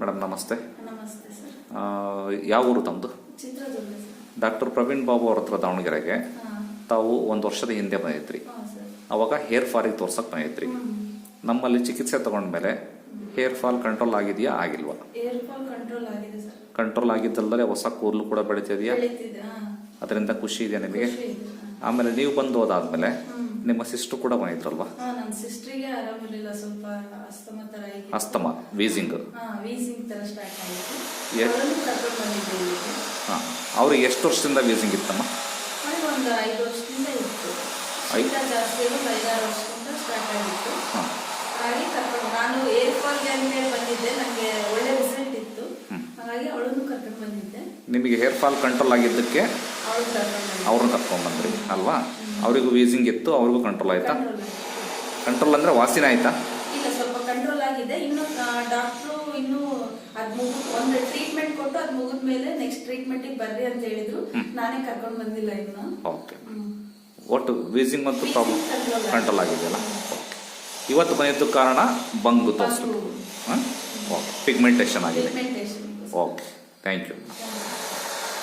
Madam ನಮಸ್ತೆ. ನಮಸ್ತೆ sir. ಆ, ಯಾವ ಊರು ತಮ್ಮದು ಚಿತ್ರದುರ್ಗ ಡಾಕ್ಟರ್ ಪ್ರವೀಣ್ ಬಾಬು ಅವ್ರ ಹತ್ರ ದಾವಣಗೆರೆಗೆ. ತಾವು ಒಂದು ವರ್ಷದ ಹಿಂದೆ ಬಂದಿದ್ರಿ. ಅವಾಗ ಹೇರ್ ಫಾಲಿಗೆ ತೋರ್ಸಕ್ ಬಂದಿದ್ರಿ. ನಮ್ಮಲ್ಲಿ ಚಿಕಿತ್ಸೆ ತಗೊಂಡ್ಮೇಲೆ ಹೇರ್ ಫಾಲ್ ಕಂಟ್ರೋಲ್ ಆಗಿದೆಯಾ ಆಗಿಲ್ವಾ? ಕಂಟ್ರೋಲ್ ಆಗಿದ್ದಲ್ಲದೆ ಹೊಸ ಕೂದಲು ಕೂಡ ಬೆಳೀತಿದೆಯಾ? ಬೆಳೀತಿದೆ ಅದರಿಂದ ಖುಷಿ ಇದೆಯಾ ನಿಮಗೆ? ಆಮೇಲೆ ನೀವು ಬಂದು ಹೋದಾದ್ಮೇಲೆ. ನಿಮ್ಮ ಸಿಸ್ಟರ್ ಕೂಡ ಬಂದಿದ್ರಲ್ವಾ? ನನ್ನ ಸಿಸ್ಟ್ರಿಗೆ ಆರಾಮಿರಲಿಲ್ಲ ಸ್ವಲ್ಪ ಅಸ್ತಮ ತರ ಆಗಿ ಅಸ್ತಮ ವೀಸಿಂಗ್ ಹಾಂ ವೀಸಿಂಗ್ ಥರ ಸ್ಟಾರ್ಟ್ ಆಗಿತ್ತು. ಎ- ಅವರನ್ನು ಕರ್ಕೊಂಡು ಬಂದಿದ್ದೆ ಇಲ್ಲಿಗೆ. ಹಾಂ ಅವ್ರಿಗೆ ಎಷ್ಟು ವರ್ಷದಿಂದ ವೀಸಿಂಗ್ ಇತ್ತಮ್ಮ? ಅವ್ರಿಗೆ ಒಂದು ಐದು ವರ್ಷದಿಂದ ಇತ್ತು. ಶೀತ ಜಾಸ್ತಿ ಆಗಿ ಐದಾರು ವರ್ಷದಿಂದ ಸ್ಟಾರ್ಟ್ ಆಗಿತ್ತು. ಹಾಂ. ಹಾಗಾಗಿ ಕರ್ಕೊಂಡು ನಾನು ಏರ್ಫಾಲ್ಗೆ ಅಂತೇಳಿ ಬಂದಿದ್ದೆ ನನಗೆ ಒಳ್ಳೆ ರಿಸಲ್ಟ್ ಇತ್ತು. ಹಾಗಾಗಿ ಅವಳನ್ನು ಕರ್ಕೊಂಡು ಬಂದಿದ್ದೆ. ನಿಮಗೆ ಹೇರ್ ಫಾಲ್ ಕಂಟ್ರೋಲ್ ಆಗಿದ್ದಕ್ಕೆ ಅವಳು ಕರ್ಕೊಂಡು ಬಂದಿದ್ದೆ. ಅವ್ರನ್ನ ಕರ್ಕೊಂಡ್ಬಂದ್ರಿ ಅಲ್ವಾ? ಅವರಿಗೂ ವೀಸಿಂಗ್ ಇತ್ತು ಅವ್ರಿಗೂ ಕಂಟ್ರೋಲ್ ಆಯ್ತಾ? ಕಂಟ್ರೋಲ್ ಅಂದ್ರೆ ವಾಸಿನ ಆಯ್ತಾ? ಇಲ್ಲ ಸ್ವಲ್ಪ ಕಂಟ್ರೋಲ್ ಆಗಿದೆ. ಇನ್ನು ಡಾಕ್ಟ್ರು ಇನ್ನು ಅದು ಮುಗಿದು ಒಂದು ಟ್ರೀಟ್ಮೆಂಟ್ ಕೊಟ್ಟು ಅದು ಮುಗಿದ ಮೇಲೆ ನೆಕ್ಸ್ಟ್ ಟ್ರೀಟ್ಮೆಂಟಿಗೆ ಬರ್ರಿ ಅಂತ ಹೇಳಿದ್ರು. ನಾನೇ ಕರ್ಕೊಂಡು ಬಂದಿಲ್ಲ ಇನ್ನು. ಓಕೆ. ಒಟ್ಟು ವೀಸಿಂಗ್ ಮತ್ತು ಪ್ರಾಬ್ಲಮ್. ಕಂಟ್ರೋಲ್ ಆಗಿದೆಯಲ್ಲ? ಇವತ್ತು ಬಂದಿದ್ದು ಕಾರಣ ಬಂಗು ತೋರಿಸ್ಬೇಕು. ಹಾಂ ಓಕೆ ಪಿಗ್ಮೆಂಟೇಷನ್ ಆಗಿದೆ. Okay thank you.